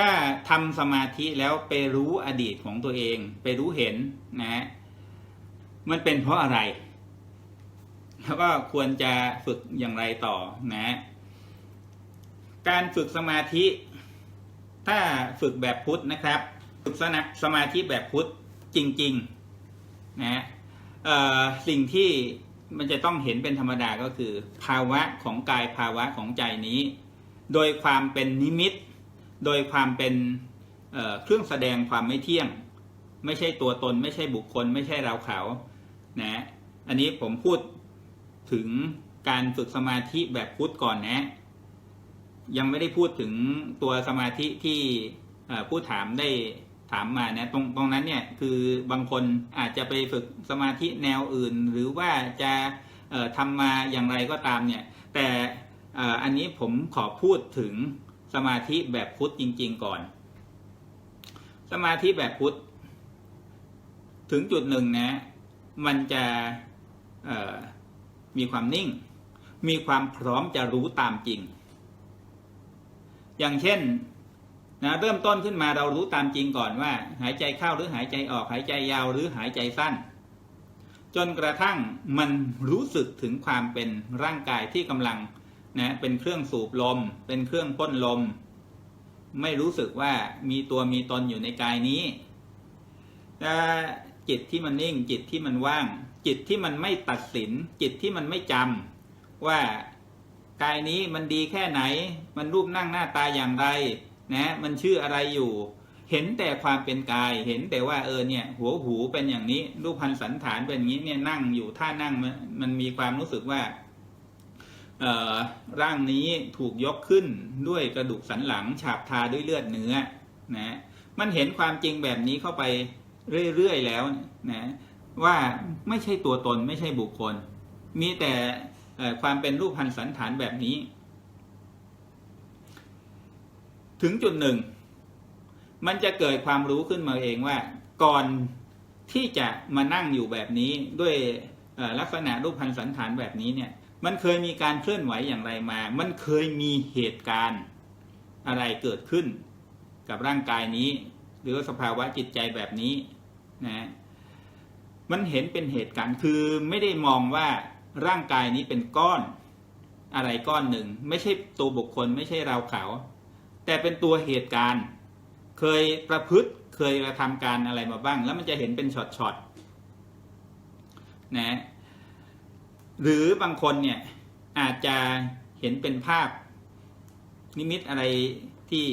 ถ้าทำสมาธิแล้วไปรู้อดีตของตัวเอง ไปรู้เห็นนะฮะมันเป็นเพราะอะไร แล้วก็ควรจะฝึกอย่างไรต่อนะฮะการฝึกสมาธิ ถ้าฝึกแบบพุทธนะครับ ฝึกสนะสมาธิแบบพุทธจริงๆนะฮะสิ่งที่มันจะต้องเห็นเป็นธรรมดาก็คือ ภาวะของกายภาวะของใจนี้ โดยความเป็นนิมิต โดยความเป็นเเครื่องแสดงความไม่เที่ยง ไม่ใช่ตัวตน ไม่ใช่บุคคล ไม่ใช่เราเขานะอันนี้ผมพูดถึงการฝึกสมาธิแบบพุทธก่อนนะ ยังไม่ได้พูดถึงตัวสมาธิที่ผู้ถามได้ถามมานะตรงตรงนั้นเนี่ยคือบางคนอาจจะไปฝึกสมาธิแนวอื่น หรือว่าจะทำมาอย่างไรก็ตามเนี่ย แต่อันนี้ผมขอพูดถึง สมาธิแบบพุทธจริง ๆ ก่อน สมาธิแบบพุทธถึงจุดหนึ่งนะ มันจะมีความนิ่ง มีความพร้อมจะรู้ตามจริง อย่างเช่นนะเริ่มต้นขึ้นมาเรารู้ตามจริงก่อนว่า หายใจเข้าหรือหายใจออก หายใจยาวหรือหายใจสั้น จนกระทั่งมันรู้สึกถึงความเป็นร่างกายที่กำลัง นะเป็นเครื่องสูบลม เป็นเครื่องพ่นลม ไม่รู้สึกว่ามีตัวมีตนอยู่ในกายนี้จิตที่มันนิ่ง จิตที่มันว่าง จิตที่มันไม่ตัดสิน จิตที่มันไม่จำว่ากายนี้มันดีแค่ไหน มันรูปนั่งหน้าตาอย่างไร นะ มันชื่ออะไรอยู่ เห็นแต่ความเป็นกาย เห็นแต่ว่าเออเนี่ย หัวหูเป็นอย่างนี้ รูปพันสันฐานเป็นอย่างนี้เนี่ยนั่งอยู่ท่านั่งมันมีความรู้สึกว่า ร่างนี้ถูกยกขึ้นด้วยกระดูกสันหลัง ฉาบทาด้วยเลือดเนื้อนะมันเห็นความจริงแบบนี้เข้าไปเรื่อยๆแล้วนะว่าไม่ใช่ตัวตนไม่ใช่บุคคล มีแต่ความเป็นรูปพันสันฐานแบบนี้ ถึงจุดหนึ่ง มันจะเกิดความรู้ขึ้นมาเองว่า ก่อนที่จะมานั่งอยู่แบบนี้ด้วยลักษณะรูปพันสันฐานแบบนี้เนี่ย มันเคยมีการเคลื่อนไหวอย่างไรมา มันเคยมีเหตุการณ์อะไรเกิดขึ้น กับร่างกายนี้ หรือสภาวะจิตใจแบบนี้นะมันเห็นเป็นเหตุการณ์คือไม่ได้มองว่าร่างกายนี้เป็นก้อนอะไรก้อนหนึ่ง ไม่ใช่ตัวบุคคลไม่ใช่เราเขา แต่เป็นตัวเหตุการณ์ เคยประพฤติเคยกระทำการอะไรมาบ้าง แล้วมันจะเห็นเป็นช็อตๆนะ หรือบางคนเนี่ยอาจจะเห็นเป็นภาพนิมิตอะไรที่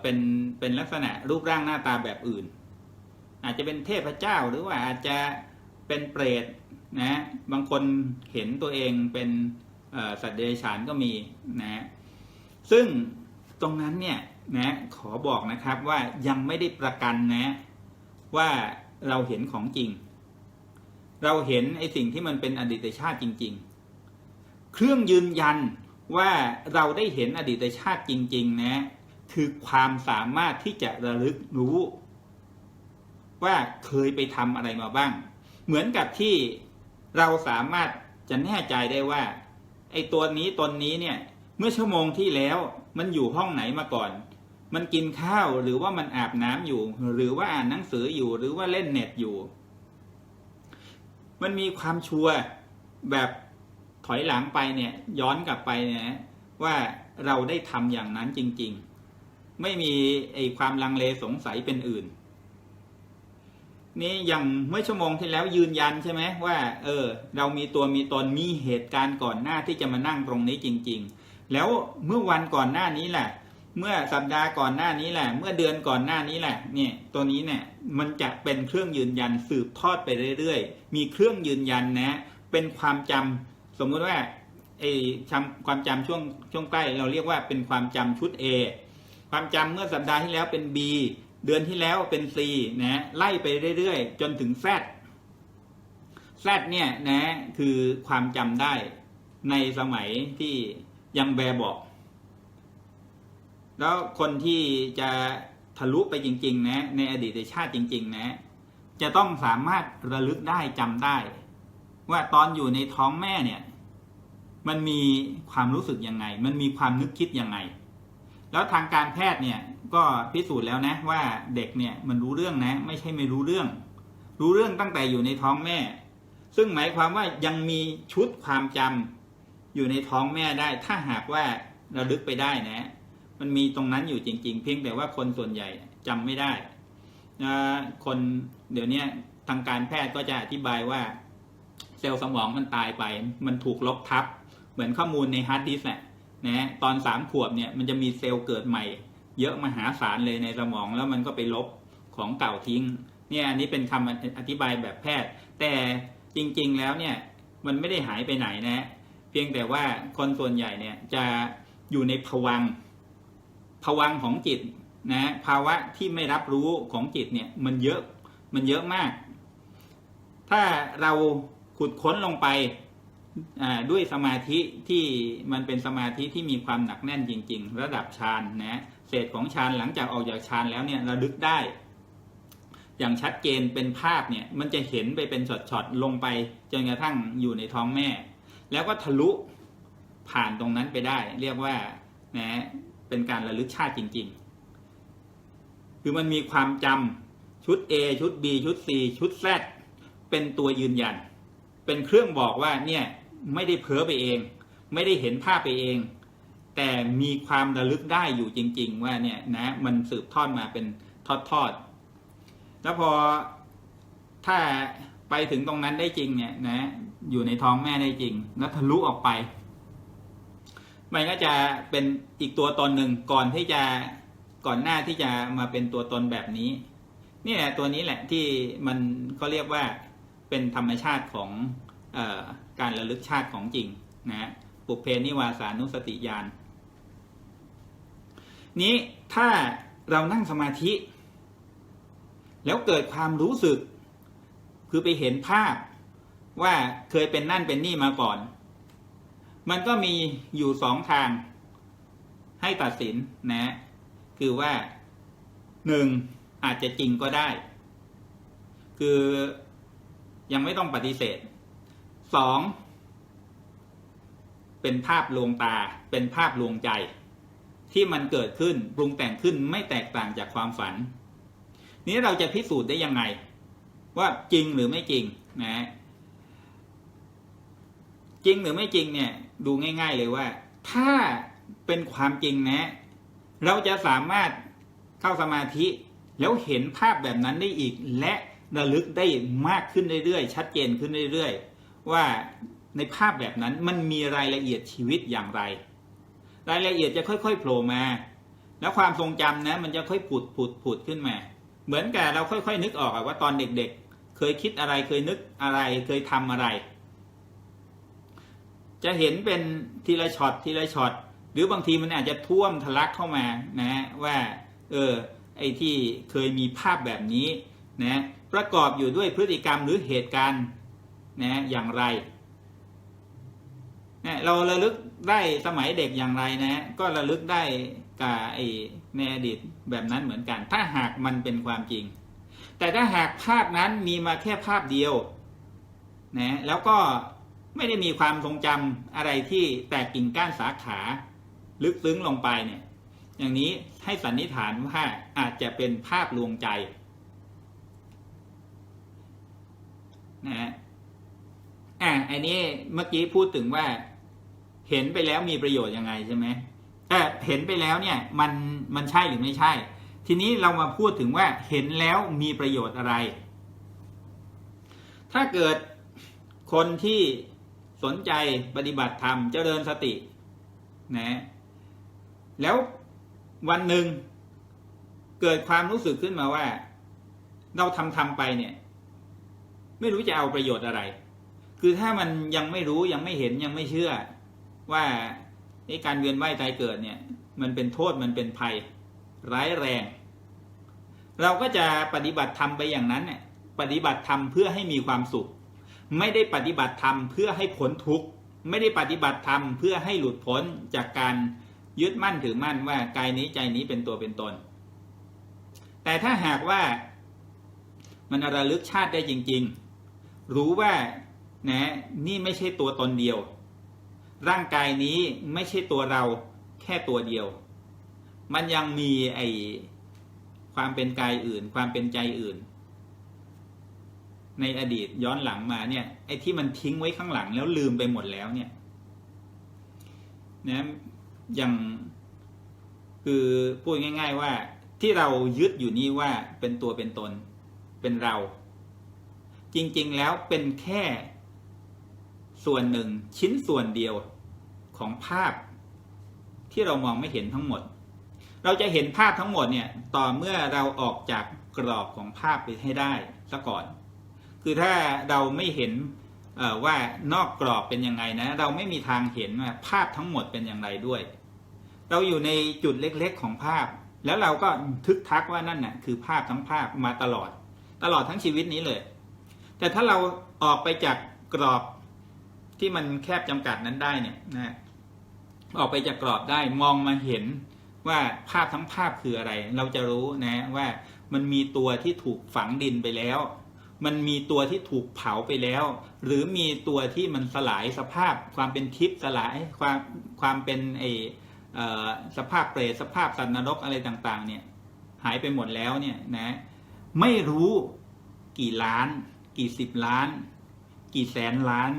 เป็นเป็นลักษณะรูปร่างหน้าตาแบบอื่น อาจจะเป็นเทพเจ้าหรือว่าอาจจะเป็นเปรตนะบางคนเห็นตัวเองเป็นสัตว์เดรัจฉานก็มีนะซึ่งตรงนั้นเนี่ยนะขอบอกนะครับว่ายังไม่ได้ประกันนะว่าเราเห็นของจริง เราเห็นไอ้สิ่งที่มันเป็นอดีตชาติจริง ๆ เครื่องยืนยันว่าเราได้เห็นอดีตชาติจริง ๆ นะ คือความสามารถที่จะระลึกรู้ ว่าเคยไปทำอะไรมาบ้าง เหมือนกับที่เราสามารถจะแน่ใจได้ว่าไอ้ตัวนี้ตนนี้เนี่ย เมื่อชั่วโมงที่แล้วมันอยู่ห้องไหนมาก่อน มันกินข้าวหรือว่ามันอาบน้ำอยู่ หรือว่าอ่านหนังสืออยู่หรือว่าเล่นเน็ตอยู่ มันมีความชัวร์แบบถอยหลังไปเนี่ยย้อนกลับไปเนี่ยว่าเราได้ทำอย่างนั้นจริง ๆ ไม่มีไอ้ความลังเลสงสัยเป็นอื่น นี่อย่างเมื่อชั่วโมงที่แล้วยืนยันใช่ไหมว่า เออ เรามีตัวมีตนมีเหตุการณ์ก่อนหน้าที่จะมานั่งตรงนี้จริง ๆ แล้วเมื่อวันก่อนหน้านี้แหละ เมื่อสัปดาห์ก่อนหน้านี้แหละ เมื่อเดือนก่อนหน้านี้แหละเนี่ยตัวนี้เนี่ยมันจะเป็นเครื่องยืนยันสืบทอดไปเรื่อยๆ มีเครื่องยืนยันนะ เป็นความจำสมมุติว่าไอ้จำความจำช่วงช่วงใต้เราเรียกว่าเป็นความจำชุด A ความจำเมื่อสัปดาห์ที่แล้วเป็น B เดือนที่แล้วเป็น C นะไล่ไปเรื่อยๆ จนถึง Z Z เนี่ยนะคือความจำได้ในสมัยที่ยังแบบบอก แล้วคนที่จะทะลุไปจริง ๆ นะ ในอดีตชาติจริง ๆ นะ จะต้องสามารถระลึกได้จำได้ ว่าตอนอยู่ในท้องแม่เนี่ย มันมีความรู้สึกยังไง มันมีความนึกคิดยังไง แล้วทางการแพทย์เนี่ยก็พิสูจน์แล้วนะว่าเด็กเนี่ยมันรู้เรื่องนะ ไม่ใช่ไม่รู้เรื่อง รู้เรื่องตั้งแต่อยู่ในท้องแม่ ซึ่งหมายความว่ายังมีชุดความจำอยู่ในท้องแม่ได้ ถ้าหากว่าระลึกไปได้นะ มันมีตรงนั้นอยู่จริง ๆ เพียงแต่ว่าคนส่วนใหญ่จำไม่ได้นะคนเดี๋ยวนี้ทางการแพทย์ก็จะอธิบายว่า เซลล์สมองมันตายไป มันถูกลบทับ เหมือนข้อมูลในฮาร์ดดิสก์นะตอนสามขวบเนี่ยมันจะมีเซลล์เกิดใหม่ เยอะมหาศาลเลยในสมองแล้วมันก็ไปลบของเก่าทิ้งเนี่ยอันนี้เป็นคำอธิบายแบบแพทย์ แต่จริงๆแล้วเนี่ยมันไม่ได้หายไปไหนนะ เพียงแต่ว่าคนส่วนใหญ่เนี่ยจะอยู่ในภวัง ภวังของจิตนะภาวะที่ไม่รับรู้ของจิตเนี่ยมันเยอะมันเยอะมาก ถ้าเราขุดค้นลงไปด้วยสมาธิที่มันเป็นสมาธิที่มีความหนักแน่นจริง ๆ ระดับฌานนะเศษของฌานหลังจากออกจากฌานแล้วเนี่ยระลึกได้ อย่างชัดเจนเป็นภาพเนี่ยมันจะเห็นไปเป็นช็อตๆลงไปจนกระทั่งอยู่ในท้องแม่ แล้วก็ทะลุผ่านตรงนั้นไปได้ เรียกว่านะ เป็นการระลึกชาติจริง ๆ คือมันมีความจำชุด A ชุด B ชุด C ชุด Z เป็นตัวยืนยัน เป็นเครื่องบอกว่าเนี่ยไม่ได้เพ้อไปเอง ไม่ได้เห็นภาพไปเอง แต่มีความระลึกได้อยู่จริง ๆ ว่าเนี่ยนะมันสืบทอดมาเป็นทอดๆแล้วพอถ้าไปถึงตรงนั้นได้จริงเนี่ยนะอยู่ในท้องแม่ได้จริง แล้วทะลุออกไป มันก็จะเป็นอีกตัวตนหนึ่งก่อนที่จะก่อนหน้าที่จะมาเป็นตัวตนแบบนี้ นี่แหละตัวนี้แหละที่มันก็เรียกว่าเป็นธรรมชาติของอการระลึกชาติของจริงนะปุเพนิวาสานุสติญาณนี้ถ้าเรานั่งสมาธิ แล้วเกิดความรู้สึก คือไปเห็นภาพว่าเคยเป็นนั่นเป็นนี่มาก่อน มันก็มีอยู่สองทางให้ตัดสินนะ คือว่าหนึ่งอาจจะจริงก็ได้ คือยังไม่ต้องปฏิเสธสองเป็นภาพลวงตา เป็นภาพลวงใจ ที่มันเกิดขึ้นปรุงแต่งขึ้นไม่แตกต่างจากความฝัน นี้เราจะพิสูจน์ได้ยังไง ว่าจริงหรือไม่จริงนะ จริงหรือไม่จริงเนี่ยดูง่าย ๆเลยว่า ถ้าเป็นความจริงนะ เราจะสามารถเข้าสมาธิ แล้วเห็นภาพแบบนั้นได้อีก และระลึกได้มากขึ้นเรื่อยๆชัดเจนขึ้นเรื่อยๆ ว่าในภาพแบบนั้นมันมีรายละเอียดชีวิตอย่างไร รายละเอียดจะค่อยๆโผล่มา แล้วความทรงจำนะ มันจะค่อยผุดผุดผุดขึ้นมา เหมือนกับเราค่อยๆ นึกออกว่าตอนเด็กๆ เคยคิดอะไรเคยนึกอะไรเคยทำอะไร จะเห็นเป็นทีละช็อตทีละช็อตหรือบางทีมันอาจจะท่วมทะลักเข้ามานะว่าเออไอ้ที่เคยมีภาพแบบนี้นะประกอบอยู่ด้วยพฤติกรรมหรือเหตุการณ์นะอย่างไรนะเราระลึกได้สมัยเด็กอย่างไรนะก็ระลึกได้กับไอ้ในอดีตแบบนั้นเหมือนกัน ถ้าหากมันเป็นความจริง แต่ถ้าหากภาพนั้นมีมาแค่ภาพเดียวนะแล้วก็ ไม่ได้มีความทรงจำอะไรที่แตกกิ่งก้านสาขา ลึกซึ้งลงไปเนี่ย อย่างนี้ให้สันนิษฐานว่าอาจจะเป็นภาพลวงใจนะฮะอะอันนี้เมื่อกี้พูดถึงว่า เห็นไปแล้วมีประโยชน์ยังไงใช่ไหมแต่เห็นไปแล้วเนี่ย มันมันใช่หรือไม่ใช่ ทีนี้เรามาพูดถึงว่าเห็นแล้วมีประโยชน์อะไร ถ้าเกิดคนที่ สนใจปฏิบัติธรรมเจริญสตินะแล้ววันหนึ่งเกิดความรู้สึกขึ้นมาว่า เราทำทำไปเนี่ย ไม่รู้จะเอาประโยชน์อะไร คือถ้ามันยังไม่รู้ยังไม่เห็นยังไม่เชื่อ ว่าการเวียนว่ายตายเกิดเนี่ย มันเป็นโทษมันเป็นภัย ร้ายแรง เราก็จะปฏิบัติธรรมไปอย่างนั้นเนี่ยปฏิบัติธรรมเพื่อให้มีความสุข ไม่ได้ปฏิบัติธรรมเพื่อให้พ้นทุกข์ไม่ได้ปฏิบัติธรรมเพื่อให้หลุดพ้นจากการยึดมั่นถือมั่นว่ากายนี้ใจนี้เป็นตัวเป็นตน แต่ถ้าหากว่ามันระลึกชาติได้จริง ๆ รู้ว่านะนี่ไม่ใช่ตัวตนเดียว ร่างกายนี้ไม่ใช่ตัวเราแค่ตัวเดียว มันยังมีไอความเป็นกายอื่น ความเป็นใจอื่น ในอดีตย้อนหลังมาเนี่ยไอ้ที่มันทิ้งไว้ข้างหลังแล้วลืมไปหมดแล้วเนี่ยนะอย่างคือพูดง่าย ๆ ว่าที่เรายึดอยู่นี่ว่าเป็นตัวเป็นตนเป็นเรา จริงๆแล้วเป็นแค่ส่วนหนึ่งชิ้นส่วนเดียวของภาพที่เรามองไม่เห็นทั้งหมด เราจะเห็นภาพทั้งหมดเนี่ยต่อเมื่อเราออกจากกรอบของภาพไปให้ได้ซะก่อน คือถ้าเราไม่เห็นว่านอกกรอบเป็นยังไงนะ เราไม่มีทางเห็นว่าภาพทั้งหมดเป็นอย่างไรด้วย เราอยู่ในจุดเล็กๆของภาพ แล้วเราก็ทึกทักว่านั่นน่ะคือภาพทั้งภาพมาตลอด ตลอดทั้งชีวิตนี้เลย แต่ถ้าเราออกไปจากกรอบที่มันแคบจำกัดนั้นได้เนี่ยนะออกไปจากกรอบได้มองมาเห็นว่าภาพทั้งภาพคืออะไร เราจะรู้นะว่ามันมีตัวที่ถูกฝังดินไปแล้ว มันมีตัวที่ถูกเผาไปแล้ว หรือมีตัวที่มันสลายสภาพ ความเป็นทิพย์สลายความความเป็นไอสภาพเปรตสภาพสัตว์นรกอะไรต่างๆ เนี่ยหายไปหมดแล้วเนี่ยนะไม่รู้กี่ล้าน กี่สิบล้าน กี่แสนล้าน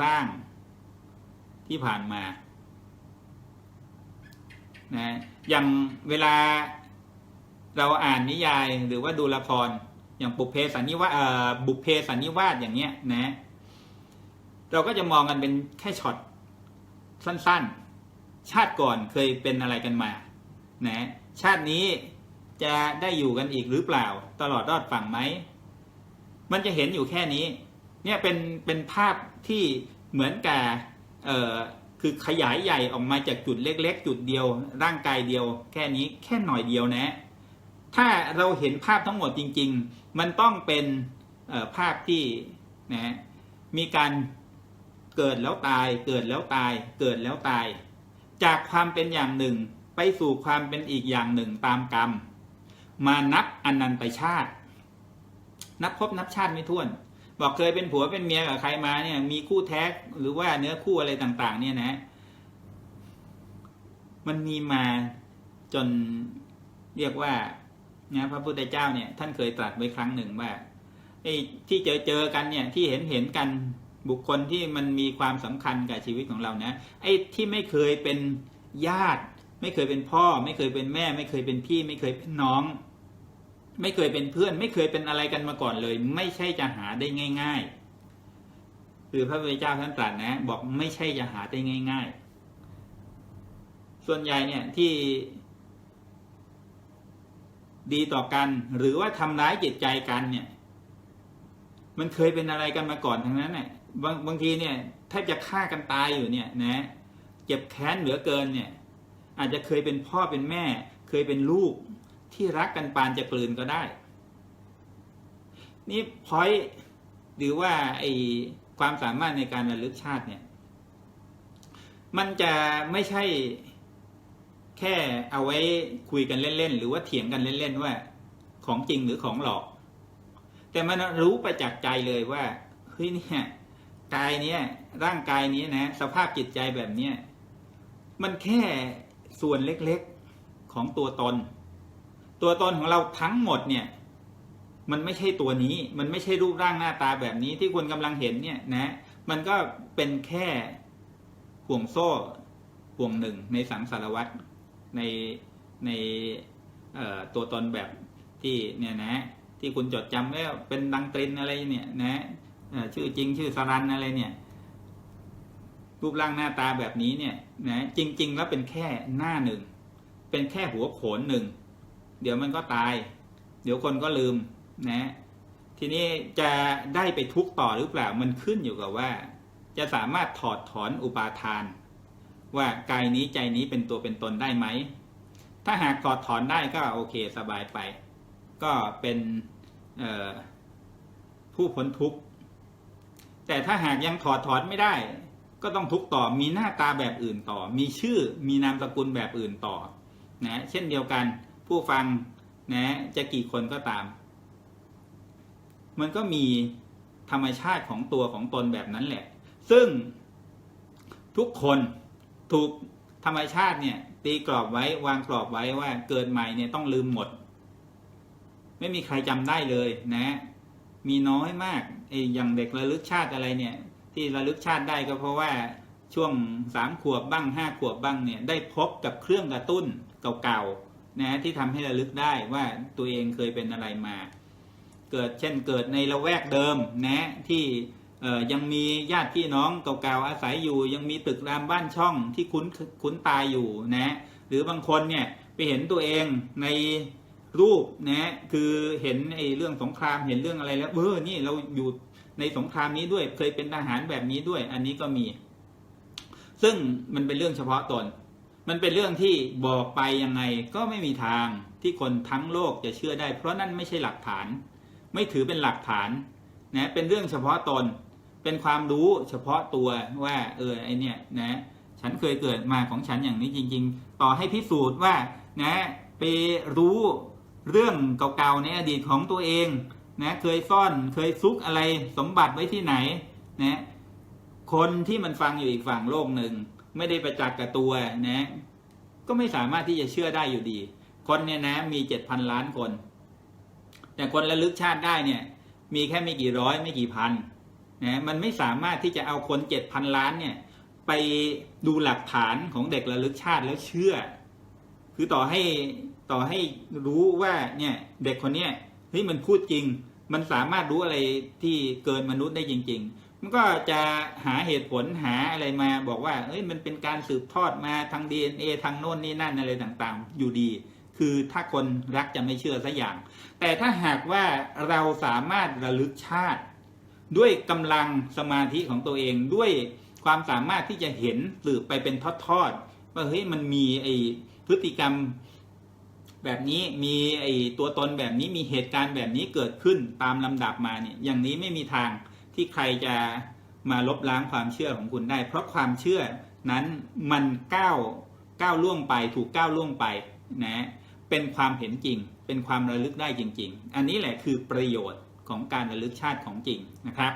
ร่างที่ผ่านมานะอย่างเวลาเราอ่านนิยายหรือว่าดูละคร อย่างบุพเพสันนิวาสบุพเพสันนิวาสอย่างเนี้ยนะ เราก็จะมองกันเป็นแค่ช็อตสั้นๆ ชาติก่อนเคยเป็นอะไรกันมา นะ ชาตินี้จะได้อยู่กันอีกหรือเปล่า ตลอดรอดฝั่งไหม มันจะเห็นอยู่แค่นี้ เนี่ยเป็นเป็นภาพที่เหมือนกับเอ่อคือขยายใหญ่ออกมาจากจุดเล็ก ๆ จุดเดียว ร่างกายเดียว แค่นี้แค่หน่อยเดียวนะ ถ้าเราเห็นภาพทั้งหมดจริง ๆ มันต้องเป็นภาพที่นะมีการเกิดแล้วตาย เกิดแล้วตาย เกิดแล้วตาย จากความเป็นอย่างหนึ่งไปสู่ความเป็นอีกอย่างหนึ่งตามกรรม มานับอนันตชาติ นับพบนับชาติไม่ท้วน บอกเคยเป็นผัวเป็นเมียกับใครมาเนี่ยมีคู่แท้หรือว่าเนื้อคู่อะไรต่าง ๆ เนี่ยนะ มันมีมาจนเรียกว่า นะพระพุทธเจ้าเนี่ยท่านเคยตรัสไว้ครั้งหนึ่งว่าไอ้ที่เจอเจอกันเนี่ยที่เห็นเห็นกันบุคคลที่มันมีความสำคัญกับชีวิตของเรานะไอ้ที่ไม่เคยเป็นญาติ ไม่เคยเป็นพ่อ ไม่เคยเป็นแม่ ไม่เคยเป็นพี่ ไม่เคยเป็นน้อง ไม่เคยเป็นเพื่อน ไม่เคยเป็นอะไรกันมาก่อนเลย ไม่ใช่จะหาได้ง่าย ๆ คือพระพุทธเจ้าท่านตรัสนะ บอกไม่ใช่จะหาได้ง่าย ๆ ส่วนใหญ่เนี่ยที่ ดีต่อกันหรือว่าทำร้ายจิตใจกันเนี่ย มันเคยเป็นอะไรกันมาก่อนทั้งนั้นเนี่ยบางบางทีเนี่ยแทบจะฆ่ากันตายอยู่เนี่ยนะเจ็บแค้นเหลือเกินเนี่ย อาจจะเคยเป็นพ่อเป็นแม่ เคยเป็นลูกที่รักกันปานจะกลืนก็ได้ นี่พอยหรือว่าไอความสามารถในการระลึกชาติเนี่ย มันจะไม่ใช่ แค่เอาไว้คุยกันเล่นๆหรือว่าเถียงกันเล่นๆว่า ของจริงหรือของหลอก แต่มันรู้ประจักษ์ใจเลยว่าเฮ้ยเนี่ยกายเนี้ยร่างกายนี้นะ สภาพจิตใจแบบเนี้ยมันแค่ส่วนเล็กๆของตัวตน ตัวตนของเราทั้งหมดเนี่ย มันไม่ใช่ตัวนี้ มันไม่ใช่รูปร่างหน้าตาแบบนี้ที่คุณกำลังเห็นเนี่ยนะ มันก็เป็นแค่ห่วงโซ่ห่วงหนึ่งในสังสารวัตร ในในตัวตนแบบที่เนี่ยนะที่คุณจดจำไว้วเป็นดังตรินอะไรเนี่ยนะชื่อจริงชื่อสรันอะไรเนี่ยรูปร่างหน้าตาแบบนี้เนี่ยนะจริง ๆ แล้วเป็นแค่หน้าหนึ่ง เป็นแค่หัวโขนหนึ่ง เดี๋ยวมันก็ตาย เดี๋ยวคนก็ลืมนะทีนี้จะได้ไปทุกต่อหรือเปล่ามันขึ้นอยู่กับว่า จะสามารถถอดถอนอุปาทาน ว่ากายนี้ใจนี้เป็นตัวเป็นตนได้ไหม ถ้าหากถอดถอนได้ก็โอเคสบายไป ก็เป็นผู้พ้นทุกข์ แต่ถ้าหากยังถอดถอนไม่ได้ ก็ต้องทุกต่อมีหน้าตาแบบอื่นต่อ มีชื่อมีนามสกุลแบบอื่นต่อนะเช่นเดียวกันผู้ฟังนะจะกี่คนก็ตาม มันก็มีธรรมชาติของตัวของตนแบบนั้นแหละ ซึ่งทุกคน ถูกธรรมชาติเนี่ย ตีกรอบไว้วางกรอบไว้ว่าเกิดใหม่เนี่ยต้องลืมหมด ไม่มีใครจำได้เลยนะ มีน้อยมากไอ้อย่างเด็กระลึกชาติอะไรเนี่ย ที่ระลึกชาติได้ก็เพราะว่าช่วงสามขวบบ้างห้าขวบบ้างเนี่ยได้พบกับเครื่องกระตุ้นเก่าๆนะที่ทำให้ระลึกได้ว่าตัวเองเคยเป็นอะไรมา เกิดเช่นเกิดในละแวกเดิมนะที่ ยังมีญาติพี่น้องเก่าๆอาศัยอยู่ ยังมีตึกรามบ้านช่องที่คุ้นคุ้นตาอยู่นะหรือบางคนเนี่ยไปเห็นตัวเองในรูปนะคือเห็นไอ้เรื่องสงครามเห็นเรื่องอะไรแล้วเออนี่เราอยู่ในสงครามนี้ด้วยเคยเป็นทหารแบบนี้ด้วย อันนี้ก็มี ซึ่งมันเป็นเรื่องเฉพาะตน มันเป็นเรื่องที่บอกไปยังไงก็ไม่มีทางที่คนทั้งโลกจะเชื่อได้ เพราะนั่นไม่ใช่หลักฐาน ไม่ถือเป็นหลักฐานนะเป็นเรื่องเฉพาะตน เป็นความรู้เฉพาะตัวว่าเออไอเนี่ยนะฉันเคยเกิดมาของฉันอย่างนี้จริง ๆ ต่อให้พิสูจน์ว่านะไปรู้เรื่องเก่าๆในอดีตของตัวเองนะเคยซ่อนเคยซุกอะไรสมบัติไว้ที่ไหนนะคนที่มันฟังอยู่อีกฝั่งโลกหนึ่ง ไม่ได้ประจักษ์กับตัวนะ ก็ไม่สามารถที่จะเชื่อได้อยู่ดี คนเนี่ยนะมีเจ็ดพันล้านคน แต่คนระลึกชาติได้เนี่ย มีแค่ไม่กี่ร้อยไม่กี่พัน นะมันไม่สามารถที่จะเอาคนเจ็ดพันล้านเนี่ยไปดูหลักฐานของเด็กระลึกชาติแล้วเชื่อ คือต่อให้ต่อให้รู้ว่าเนี่ยเด็กคนเนี้ยเฮ้ยมันพูดจริง มันสามารถรู้อะไรที่เกินมนุษย์ได้จริง ๆ มันก็จะหาเหตุผลหาอะไรมาบอกว่าเอ้ยมันเป็นการสืบทอดมาทาง DNA ทางโน่นนี่นั่นอะไรต่างๆ อยู่ดี คือถ้าคนรักจะไม่เชื่อสักอย่าง แต่ถ้าหากว่าเราสามารถระลึกชาติ ด้วยกำลังสมาธิของตัวเองด้วยความสามารถที่จะเห็นสืบไปเป็นทอดๆว่าเฮ้ยมันมีไอพฤติกรรมแบบนี้มีไอตัวตนแบบนี้มีเหตุการณ์แบบนี้เกิดขึ้นตามลำดับมาเนี่ยอย่างนี้ไม่มีทางที่ใครจะมาลบล้างความเชื่อของคุณได้ เพราะความเชื่อนั้นมันก้าวก้าวล่วงไปถูกก้าวล่วงไปนะเป็นความเห็นจริง เป็นความระลึกได้จริง ๆ อันนี้แหละคือประโยชน์ ของการระลึกชาติของจริงนะครับ